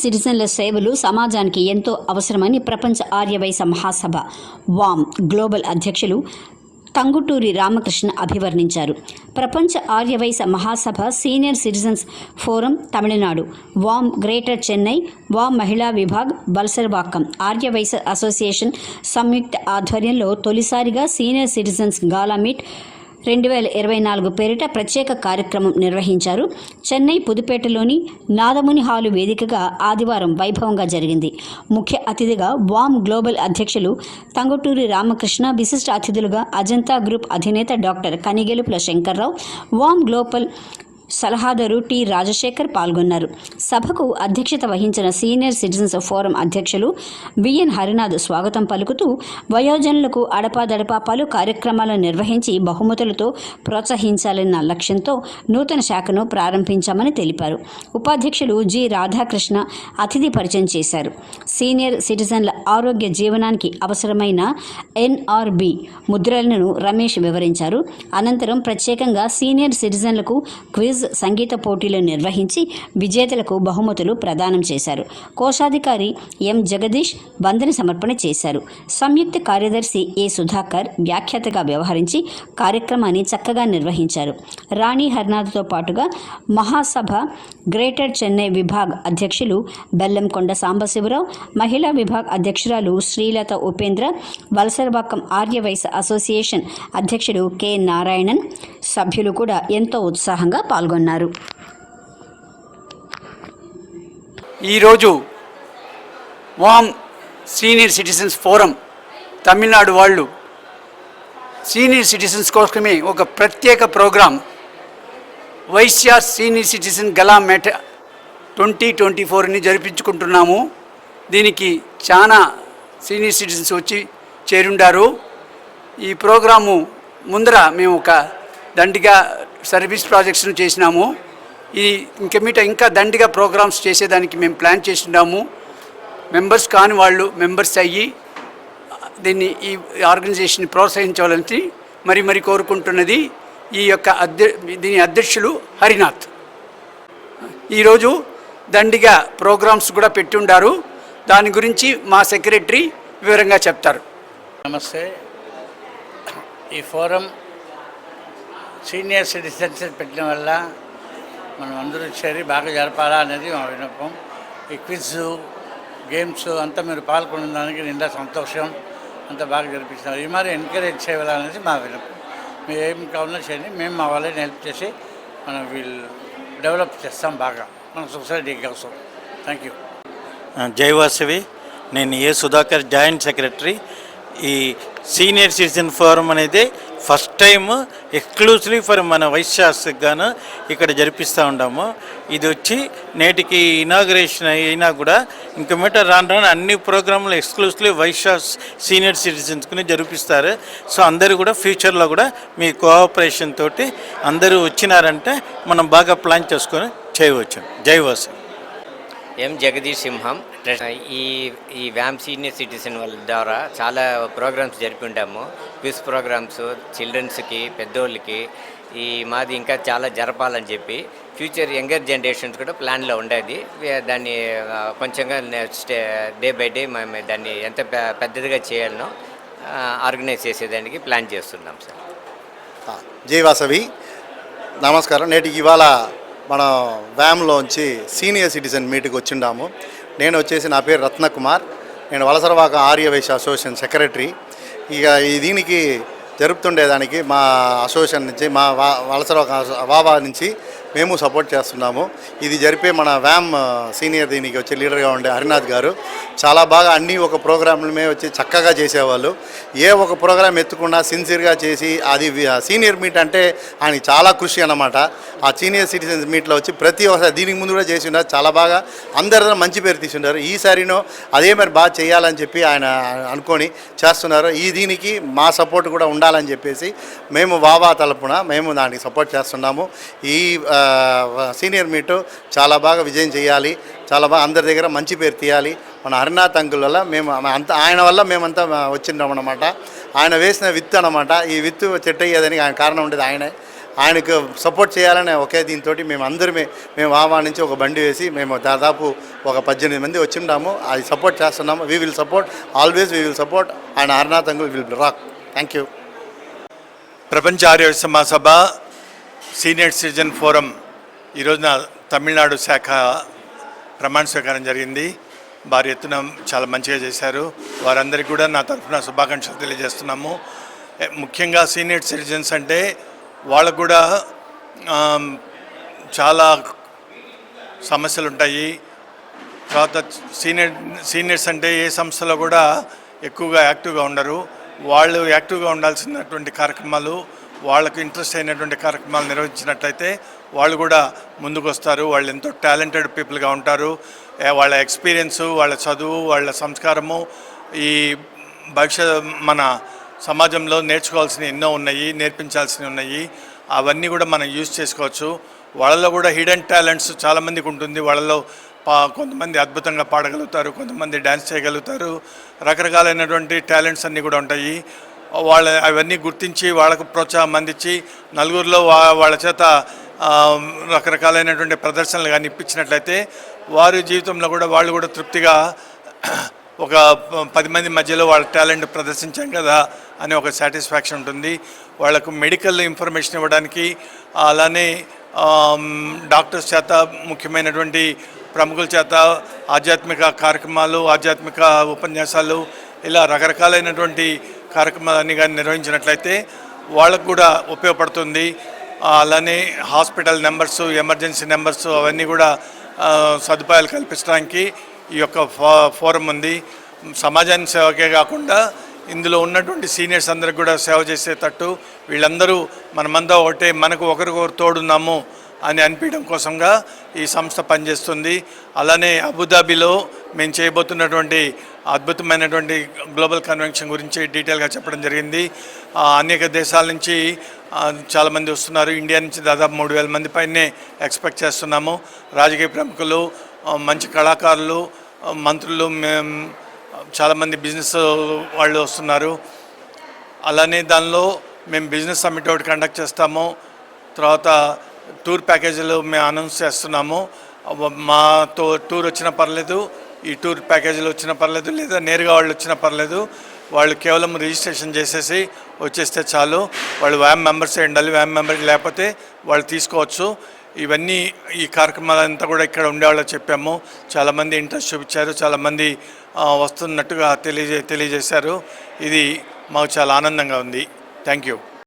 సిటిజన్ల సేవలు సమాజానికి ఎంతో అవసరమని ప్రపంచ ఆర్యవైశ్య మహాసభ వామ్ గ్లోబల్ అధ్యక్షులు తంగుటూరి రామకృష్ణ అభివర్ణించారు. ప్రపంచ ఆర్యవైశ్య మహాసభ సీనియర్ సిటిజన్స్ ఫోరం తమిళనాడు వామ్ గ్రేటర్ చెన్నై వామ్ మహిళా విభాగ్ బల్సర్వాకం ఆర్యవైశ అసోసియేషన్ సంయుక్త ఆధ్వర్యంలో తొలిసారిగా సీనియర్ సిటిజన్స్ గాలా మీట్ రెండు వేల ఇరవై నాలుగు పేరిట ప్రత్యేక కార్యక్రమం నిర్వహించారు. చెన్నై పుదుపేటలోని నాదముని హాలు వేదికగా ఆదివారం వైభవంగా జరిగింది. ముఖ్య అతిథిగా వామ్ గ్లోబల్ అధ్యక్షులు తంగటూరి రామకృష్ణ విశిష్ట అతిథులుగా అజంతా గ్రూప్ అధినేత డాక్టర్ కనిగెలుపుల శంకర్రావు వామ్ గ్లోబల్ సలహాదారు టి. రాజశేఖర్ పాల్గొన్నారు. సభకు అధ్యక్షత వహించిన సీనియర్ సిటిజన్స్ ఫోరం అధ్యక్షులు విఎన్ హరినాథ్ స్వాగతం పలుకుతూ వయోజనులకు అడపాదడపా పలు కార్యక్రమాలను నిర్వహించి బహుమతులతో ప్రోత్సహించాలన్న లక్ష్యంతో నూతన శాఖను ప్రారంభించామని తెలిపారు. ఉపాధ్యక్షులు జి. రాధాకృష్ణ అతిథి పరిచయం చేశారు. సీనియర్ సిటిజన్ల ఆరోగ్య జీవనానికి అవసరమైన ఎన్ఆర్బి ముద్రలను రమేష్ వివరించారు. అనంతరం ప్రత్యేకంగా సీనియర్ సిటిజన్లకు క్విజ్ సంగీత పోటీలు నిర్వహించి విజేతలకు బహుమతులు ప్రదానం చేశారు. కోశాధికారి ఎం. జగదీష్ వందన సమర్పణ చేశారు. సంయుక్త కార్యదర్శి ఏ. సుధాకర్ వ్యాఖ్యాతగా వ్యవహరించి కార్యక్రమాన్ని చక్కగా నిర్వహించారు. రాణి హర్నాథ్తో పాటుగా మహాసభ గ్రేటర్ చెన్నై విభాగ్ అధ్యక్షులు బెల్లంకొండ సాంబశివరావు మహిళా విభాగ్ అధ్యక్షురాలు శ్రీలత ఉపేంద్ర వలసరబాకం ఆర్యవైశ్య అసోసియేషన్ అధ్యక్షుడు కె. నారాయణన్ సభ్యులు కూడా ఎంతో ఉత్సాహంగా పాల్గొన్నారు. ఈరోజు వామ్ సీనియర్ సిటిజన్స్ ఫోరం తమిళనాడు వాళ్ళు సీనియర్ సిటిజన్స్ కోసమే ఒక ప్రత్యేక programme Vysya senior citizen gala meet twenty twenty ఫోర్ని జరిపించుకుంటున్నాము. దీనికి చాలా సీనియర్ సిటిజన్స్ వచ్చి చేరుండారు. ఈ ప్రోగ్రాము ముందర మేము ఒక దండిగా సర్వీస్ ప్రాజెక్ట్స్ను చేసినాము. ఈ ఇంక మీట ఇంకా దండిగా ప్రోగ్రామ్స్ చేసేదానికి మేము ప్లాన్ చేసినాము మెంబర్స్ కాని వాళ్ళు మెంబర్స్ అయ్యి దీన్ని ఈ ఆర్గనైజేషన్ ప్రోత్సహించవాలని మరి మరి కోరుకుంటున్నది ఈ యొక్క అధ్య దీని అధ్యక్షులు హరినాథ్. ఈరోజు దండిగా ప్రోగ్రామ్స్ కూడా పెట్టుండారు. దాని గురించి మా సెక్రటరీ వివరంగా చెప్తారు. నమస్తే. ఈ ఫోరం సీనియర్ సిటిజన్స్ పెట్టిన వల్ల మనం అందరూ చేరి బాగా జరపాలా అనేది మా విన్నపం. ఈ క్విజ్ గేమ్స్ అంతా మీరు పాల్గొన్న దానికి నిండా సంతోషం. అంతా బాగా జరిపిస్తున్నారు. ఈ మరి ఎంకరేజ్ చేయాలనేది మా విన్నపం. మీరు ఏం కావాలో చేయండి. మేము మా వాళ్ళని హెల్ప్ చేసి మనం వీళ్ళు డెవలప్ చేస్తాం బాగా. మన సొసైటీ కోసం థ్యాంక్ యూ జయవాసవి నేను ఏ సుధాకర్ జాయింట్ సెక్రటరీ. ఈ సీనియర్ సిటిజన్ ఫోరం అనేది ఫస్ట్ టైం ఎక్స్క్లూసివ్లీ ఫర్ మన వైశ్యాస్కి గాను ఇక్కడ జరిపిస్తూ ఉంటాము ఇది వచ్చి నేటికి ఇనాగ్రేషన్ అయినా కూడా ఇంక మీట రాను రాను అన్ని ప్రోగ్రాంలు ఎక్స్క్లూసివ్లీ వైశ్యాస్ సీనియర్ సిటిజన్స్కి జరిపిస్తారు. సో అందరూ కూడా ఫ్యూచర్లో కూడా మీ కోఆపరేషన్ తోటి అందరూ వచ్చినారంటే మనం బాగా ప్లాన్ చేసుకొని చేయవచ్చు. జై వాసు. ఎం జగదీష్ సింహం ఈ ఈ వ్యామ్ సీనియర్ సిటిజన్ వాళ్ళ ద్వారా చాలా ప్రోగ్రామ్స్ జరిపిండాము క్విజ్ ప్రోగ్రామ్స్ చిల్డ్రన్స్కి పెద్దోళ్ళకి. ఈ మాది ఇంకా చాలా జరపాలని చెప్పి ఫ్యూచర్ యంగర్ జనరేషన్స్ కూడా ప్లాన్లో ఉండేది. దాన్ని కొంచెంగా స్టే డే బై డే మేము దాన్ని ఎంత పెద్దదిగా చేయాలనో ఆర్గనైజ్ చేసేదానికి ప్లాన్ చేస్తున్నాం సార్. జై వాసవి. నమస్కారం. నేటి ఇవాళ మన వ్యామ్లోంచి సీనియర్ సిటిజన్ మీటింగ్ వచ్చిండాము. నేను వచ్చేసి నా పేరు రత్నకుమార్. నేను వలసరవాక ఆర్యవైశ్య అసోసియేషన్ సెక్రటరీ. ఇక ఈ దీనికి జరుపుతుండేదానికి మా అసోసియేషన్ నుంచి మా వా వలసరవాక వావా నుంచి మేము సపోర్ట్ చేస్తున్నాము. ఇది జరిపే మన వ్యామ్ సీనియర్ దీనికి వచ్చి లీడర్గా ఉండే హరినాథ్ గారు. చాలా బాగా అన్ని ఒక ప్రోగ్రాంలమే వచ్చి చక్కగా చేసేవాళ్ళు. ఏ ఒక ప్రోగ్రాం ఎత్తుకున్నా సిన్సియర్గా చేసి అది సీనియర్ మీట్ అంటే ఆయన చాలా కృషి అన్నమాట. ఆ సీనియర్ సిటిజన్స్ మీట్లో వచ్చి ప్రతి ఒక్కసారి దీనికి ముందు కూడా చేసి ఉన్నారు. చాలా బాగా అందరితో మంచి పేరు తీసుండారు ఈసారినో అదే మరి బాగా చేయాలని చెప్పి ఆయన అనుకొని చేస్తున్నారు. ఈ దీనికి మా సపోర్ట్ కూడా ఉండాలని చెప్పేసి మేము వావా తలపున మేము దానికి సపోర్ట్ చేస్తున్నాము. ఈ సీనియర్ మీటు చాలా బాగా విజయం చేయాలి. చాలా బాగా అందరి దగ్గర మంచి పేరు తీయాలి. మన హరినాథ్ అంకుల్ వల్ల మేము అంత ఆయన వల్ల మేమంతా వచ్చిన్నాం అనమాట ఆయన వేసిన విత్తు అనమాట ఈ విత్తు చెట్టు అయ్యేదానికి ఆయన కారణం ఉండేది ఆయనే. ఆయనకు సపోర్ట్ చేయాలనే ఒకే దీంతో మేము అందరమే మేము వావా నుంచి ఒక బండి వేసి మేము దాదాపు ఒక పద్దెనిమిది మంది వచ్చిండాము అది సపోర్ట్ చేస్తున్నాము. We will support always we will support ఆయన హర్నాథ్ అంగుల్ విల్ రాక్ థ్యాంక్ యూ ప్రపంచ ఆర్య సభ సీనియర్ సిటిజన్ ఫోరం ఈరోజున తమిళనాడు శాఖ ప్రమాణ స్వీకారం జరిగింది. వారి ఎత్తున చాలా మంచిగా చేశారు. వారందరికీ కూడా నా తరఫున శుభాకాంక్షలు తెలియజేస్తున్నాము. ముఖ్యంగా సీనియర్ సిటిజన్స్ అంటే వాళ్ళకు కూడా చాలా సమస్యలు ఉంటాయి తర్వాత సీనియర్ సీనియర్స్ అంటే ఏ సంస్థలో కూడా ఎక్కువగా యాక్టివ్గా ఉండరు. వాళ్ళు యాక్టివ్గా ఉండాల్సినటువంటి కార్యక్రమాలు వాళ్ళకు ఇంట్రెస్ట్ అయినటువంటి కార్యక్రమాలు నిర్వహించినట్లయితే వాళ్ళు కూడా ముందుకు వస్తారు వాళ్ళు ఎంతో టాలెంటెడ్ పీపుల్గా ఉంటారు. వాళ్ళ ఎక్స్పీరియన్సు వాళ్ళ చదువు వాళ్ళ సంస్కారము ఈ భవిష్యత్ మన సమాజంలో నేర్చుకోవాల్సినవి ఎన్నో ఉన్నాయి నేర్పించాల్సినవి ఉన్నాయి. అవన్నీ కూడా మనం యూజ్ చేసుకోవచ్చు. వాళ్ళలో కూడా హిడెన్ టాలెంట్స్ చాలామందికి ఉంటుంది. వాళ్ళలో పా కొంతమంది అద్భుతంగా పాడగలుగుతారు కొంతమంది డ్యాన్స్ చేయగలుగుతారు. రకరకాలైనటువంటి టాలెంట్స్ అన్నీ కూడా ఉంటాయి. వాళ్ళ అవన్నీ గుర్తించి వాళ్ళకు ప్రోత్సాహం అందించి నలుగురిలో వా- వాళ్ళ చేత రకరకాలైనటువంటి ప్రదర్శనలు కానీ ఇప్పించినట్లయితే వారి జీవితంలో కూడా వాళ్ళు కూడా తృప్తిగా ఒక పది మంది మధ్యలో వాళ్ళ టాలెంట్ ప్రదర్శించాం కదా అనే ఒక సాటిస్ఫాక్షన్ ఉంటుంది. వాళ్ళకు మెడికల్ ఇన్ఫర్మేషన్ ఇవ్వడానికి అలానే డాక్టర్స్ చేత ముఖ్యమైనటువంటి ప్రముఖుల చేత ఆధ్యాత్మిక కార్యక్రమాలు ఆధ్యాత్మిక ఉపన్యాసాలు ఇలా రకరకాలైనటువంటి కార్యక్రమాన్ని కానీ నిర్వహించినట్లయితే వాళ్ళకు కూడా ఉపయోగపడుతుంది. అలానే హాస్పిటల్ నెంబర్స్ ఎమర్జెన్సీ నెంబర్స్ అవన్నీ కూడా సదుపాయాలు కల్పించడానికి ఈ యొక్క ఫో- ఫోరం ఉంది. సమాజాన్ని సేవకే కాకుండా ఇందులో ఉన్నటువంటి సీనియర్స్ అందరికి కూడా సేవ చేసేటట్టు వీళ్ళందరూ మనమంతా ఒకటే మనకు ఒకరికొకరు తోడున్నాము అని అనిపించడం కోసంగా ఈ సంస్థ పనిచేస్తుంది. అలానే అబుదాబిలో మేము చేయబోతున్నటువంటి అద్భుతమైనటువంటి గ్లోబల్ కన్వెన్షన్ గురించి డీటెయిల్గా చెప్పడం జరిగింది. అనేక దేశాల నుంచి చాలామంది వస్తున్నారు. ఇండియా నుంచి దాదాపు మూడు వేల మంది పైనే ఎక్స్పెక్ట్ చేస్తున్నాము. రాజకీయ ప్రముఖులు మంచి కళాకారులు మంత్రులు మేము చాలామంది బిజినెస్ వాళ్ళు వస్తున్నారు. అలానే దానిలో మేము బిజినెస్ సమ్మిట్ ఒకటి కండక్ట్ చేస్తాము. తర్వాత టూర్ ప్యాకేజీలు మేము అనౌన్స్ చేస్తున్నాము. మాతో టూర్ వచ్చినా పర్లేదు. ఈ టూర్ ప్యాకేజీలు వచ్చినా పర్లేదు లేదా నేరుగా వాళ్ళు వచ్చినా పర్లేదు వాళ్ళు కేవలం రిజిస్ట్రేషన్ చేసేసి వచ్చేస్తే చాలు. వాళ్ళు వ్యామ్ మెంబర్స్ ఉండాలి వ్యామ్ మెంబర్ లేకపోతే వాళ్ళు తీసుకోవచ్చు. ఇవన్నీ ఈ కార్యక్రమాలంతా కూడా ఇక్కడ ఉండేవాళ్ళు చెప్పాము. చాలామంది ఇంట్రెస్ట్ చూపించారు చాలామంది వస్తున్నట్టుగా తెలియజే తెలియజేశారు. ఇది మాకు చాలా ఆనందంగా ఉంది. Thank you.